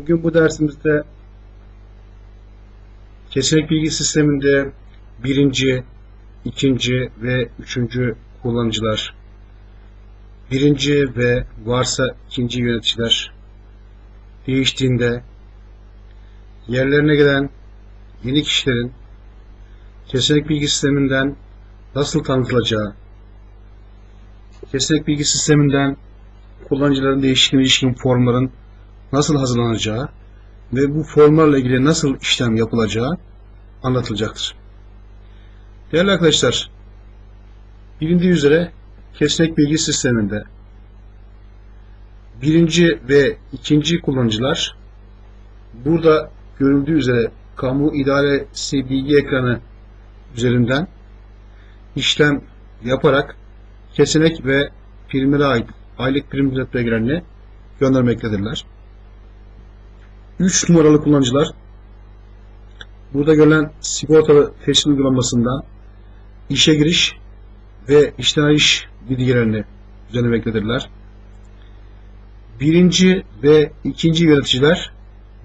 Bugün bu dersimizde kesinlik bilgi sisteminde birinci, ikinci ve üçüncü kullanıcılar, birinci ve varsa ikinci yöneticiler değiştiğinde yerlerine gelen yeni kişilerin kesinlik bilgi sisteminden nasıl tanıtılacağı, kesinlik bilgi sisteminden kullanıcıların değişikliğine ilişkin formların nasıl hazırlanacağı ve bu formlarla ilgili nasıl işlem yapılacağı anlatılacaktır. Değerli arkadaşlar, bilindiği üzere kesnek bilgi sisteminde birinci ve ikinci kullanıcılar burada görüldüğü üzere kamu idaresi bilgi ekranı üzerinden işlem yaparak kesenek ve primlere ait aylık prim belgelerini göndermektedirler. 3 numaralı kullanıcılar burada görülen sigortalı teşvik uygulamasından işe giriş ve işten ayrış bilgilerini düzenlemektedirler. Birinci ve ikinci yöneticiler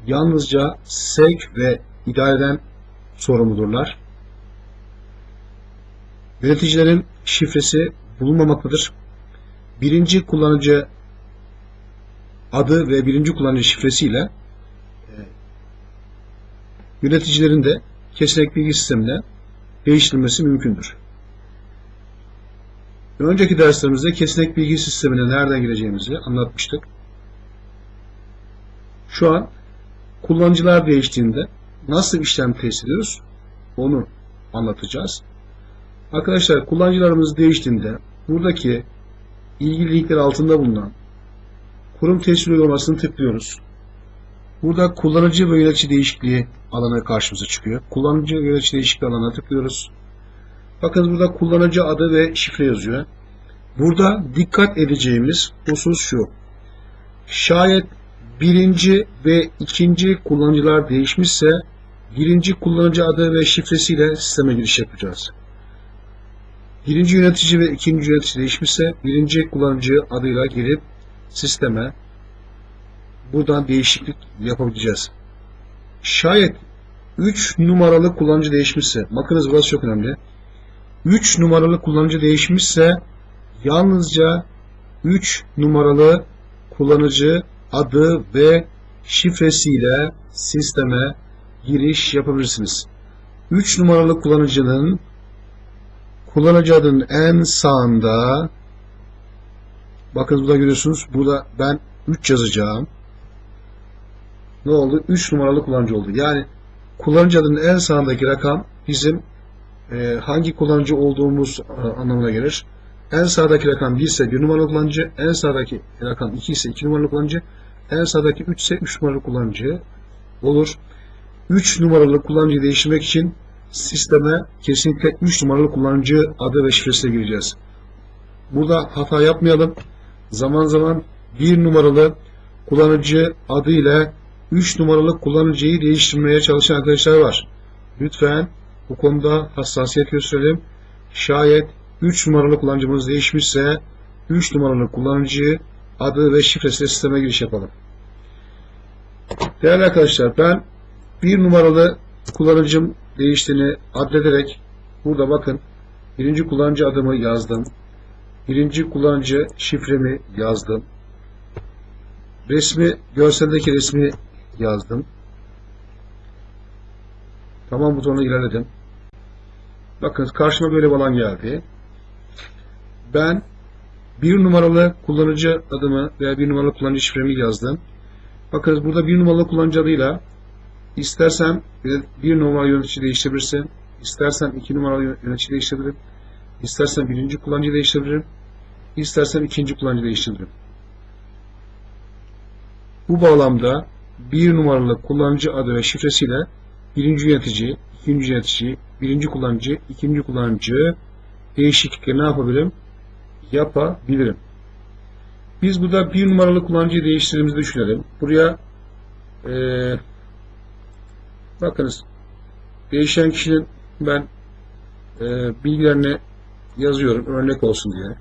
yalnızca sevk ve idareden sorumludurlar. Yöneticilerin şifresi bulunmamaktadır. Birinci kullanıcı adı ve birinci kullanıcı şifresiyle yöneticilerin de kesinlik bilgi sistemine değiştirilmesi mümkündür. Önceki derslerimizde kesinlik bilgi sistemine nereden gireceğimizi anlatmıştık. Şu an kullanıcılar değiştiğinde nasıl işlem tesis ediyoruz onu anlatacağız. Arkadaşlar kullanıcılarımız değiştiğinde buradaki ilgili linkler altında bulunan kurum tescil uygulamasını tıklıyoruz. Burada kullanıcı ve yönetici değişikliği alanı karşımıza çıkıyor. Kullanıcı ve yönetici değişikliği alanına tıklıyoruz. Bakın burada kullanıcı adı ve şifre yazıyor. Burada dikkat edeceğimiz husus şu. Şayet birinci ve ikinci kullanıcılar değişmişse birinci kullanıcı adı ve şifresiyle sisteme giriş yapacağız. Birinci yönetici ve ikinci yönetici değişmişse birinci kullanıcı adıyla girip sisteme buradan değişiklik yapabileceğiz. Şayet 3 numaralı kullanıcı değişmişse, bakınız burası çok önemli. 3 numaralı kullanıcı değişmişse yalnızca 3 numaralı kullanıcı adı ve şifresiyle sisteme giriş yapabilirsiniz. 3 numaralı kullanıcının kullanıcı adının en sağında bakın burada görüyorsunuz burada ben 3 yazacağım. Ne oldu? 3 numaralı kullanıcı oldu. Yani kullanıcı adının en sağındaki rakam bizim e, hangi kullanıcı olduğumuz e, anlamına gelir. En sağdaki rakam 1 ise 1 numaralı kullanıcı, en sağdaki rakam 2 ise 2 numaralı kullanıcı, en sağdaki 3 ise 3 numaralı kullanıcı olur. 3 numaralı kullanıcıyı değiştirmek için sisteme kesinlikle 3 numaralı kullanıcı adı ve şifresine gireceğiz. Burada hata yapmayalım. Zaman zaman 1 numaralı kullanıcı adı ile 3 numaralı kullanıcıyı değiştirmeye çalışan arkadaşlar var. Lütfen bu konuda hassasiyet gösterelim. Şayet 3 numaralı kullanıcımız değişmişse 3 numaralı kullanıcı adı ve şifresiyle sisteme giriş yapalım. Değerli arkadaşlar ben 1 numaralı kullanıcım değiştiğini adlederek burada bakın birinci kullanıcı adımı yazdım. Birinci kullanıcı şifremi yazdım. Resmi, görseldeki resmi yazdım. Tamam butonuna ilerledim. Bakın karşıma böyle bir alan geldi. Ben bir numaralı kullanıcı adımı veya bir numaralı kullanıcı şifremi yazdım. Bakın burada bir numaralı kullanıcı adıyla istersem bir numaralı yönetici değiştirebilirsin. İstersen iki numaralı yönetici değiştirebilirim. İstersen birinci kullanıcı değiştirebilirim. İstersen ikinci kullanıcı değiştirebilirim. Bu bağlamda bir numaralı kullanıcı adı ve şifresiyle birinci yönetici, ikinci yönetici, birinci kullanıcı, ikinci kullanıcı değişiklikleri ne yapabilirim? Yapabilirim. Biz burada bir numaralı kullanıcıyı değiştirdiğimizi düşünelim. Buraya ee, bakınız değişen kişinin ben e, bilgilerini yazıyorum örnek olsun diye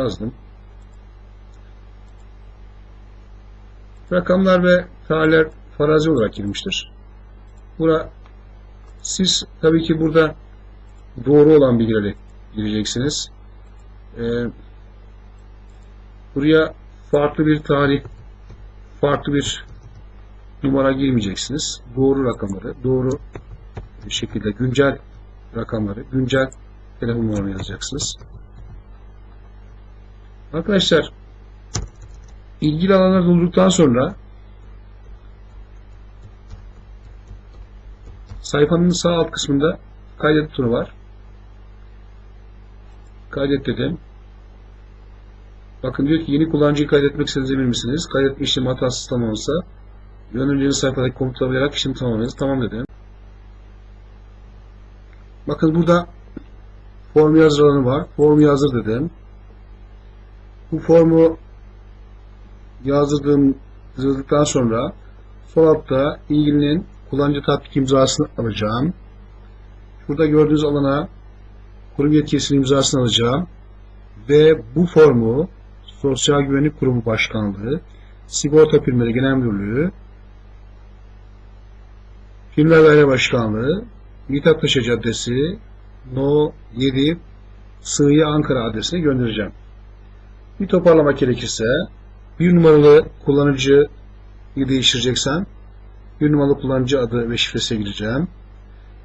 yazdım. Rakamlar ve tarihler farazi olarak girmiştir. Bura siz tabii ki burada doğru olan bilgileri gireceksiniz. Ee, buraya farklı bir tarih, farklı bir numara girmeyeceksiniz. Doğru rakamları, doğru şekilde güncel rakamları, güncel telefon numaranı yazacaksınız. Arkadaşlar ilgili alanlar doldurduktan sonra sayfanın sağ alt kısmında kaydet butonu var. Kaydet dedim. Bakın diyor ki yeni kullanıcıyı kaydetmek istediğiniz emin misiniz? Kaydetme işlemi hatasız tamamsa yönlendirdiğiniz sayfadaki komutu alarak işlemi tamamlayınız. Tamam dedim. Bakın burada form yazır alanı var. Form yazdır dedim. Bu formu yazdırdığım yazdıktan sonra sol altta ilgilinin kullanıcı tatbik imzasını alacağım. Burada gördüğünüz alana kurum yetkisinin imzasını alacağım. Ve bu formu Sosyal Güvenlik Kurumu Başkanlığı, Sigorta Primleri Genel Müdürlüğü, Filmler Daire Başkanlığı, Mithat Paşa Caddesi, No 7, Sığıya Ankara adresine göndereceğim. Bir toparlamak gerekirse bir numaralı kullanıcıyı değiştireceksem bir numaralı kullanıcı adı ve şifresine gireceğim.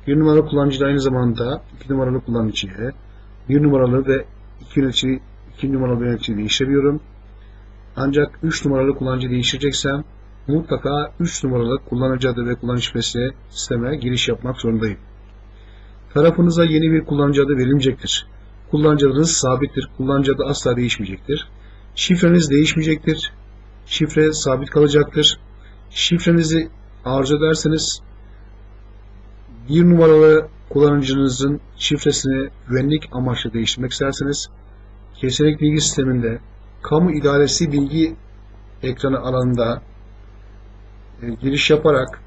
Bir numaralı kullanıcı da aynı zamanda iki numaralı kullanıcıya bir numaralı ve iki yönetici iki numaralı yöneticiyi değiştiriyorum. Ancak 3 numaralı kullanıcı değiştireceksem mutlaka 3 numaralı kullanıcı adı ve kullanıcı şifresi sisteme giriş yapmak zorundayım. Tarafınıza yeni bir kullanıcı adı verilmeyecektir. Kullanıcı adınız sabittir. Kullanıcı adı asla değişmeyecektir. Şifreniz değişmeyecektir. Şifre sabit kalacaktır. Şifrenizi arzu ederseniz bir numaralı kullanıcınızın şifresini güvenlik amaçlı değiştirmek isterseniz kesinlik bilgi sisteminde kamu idaresi bilgi ekranı alanında e, giriş yaparak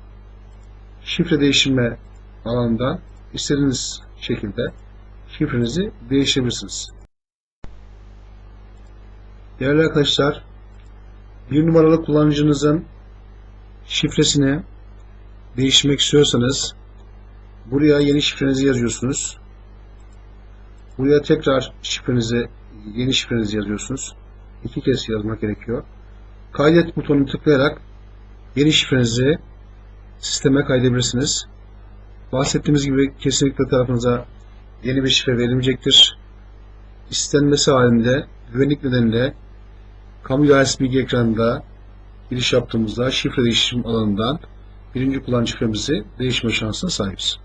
şifre değiştirme alanında istediğiniz şekilde şifrenizi değiştirebilirsiniz. Değerli arkadaşlar, bir numaralı kullanıcınızın şifresini değiştirmek istiyorsanız buraya yeni şifrenizi yazıyorsunuz. Buraya tekrar şifrenizi, yeni şifrenizi yazıyorsunuz. İki kez yazmak gerekiyor. Kaydet butonunu tıklayarak yeni şifrenizi sisteme kaydedebilirsiniz. Bahsettiğimiz gibi kesinlikle tarafınıza yeni bir şifre verilmeyecektir. İstenmesi halinde güvenlik nedeniyle kamu idaresi bilgi ekranında giriş yaptığımızda şifre değişim alanından birinci kullanıcı şifremizi değişme şansına sahibiz.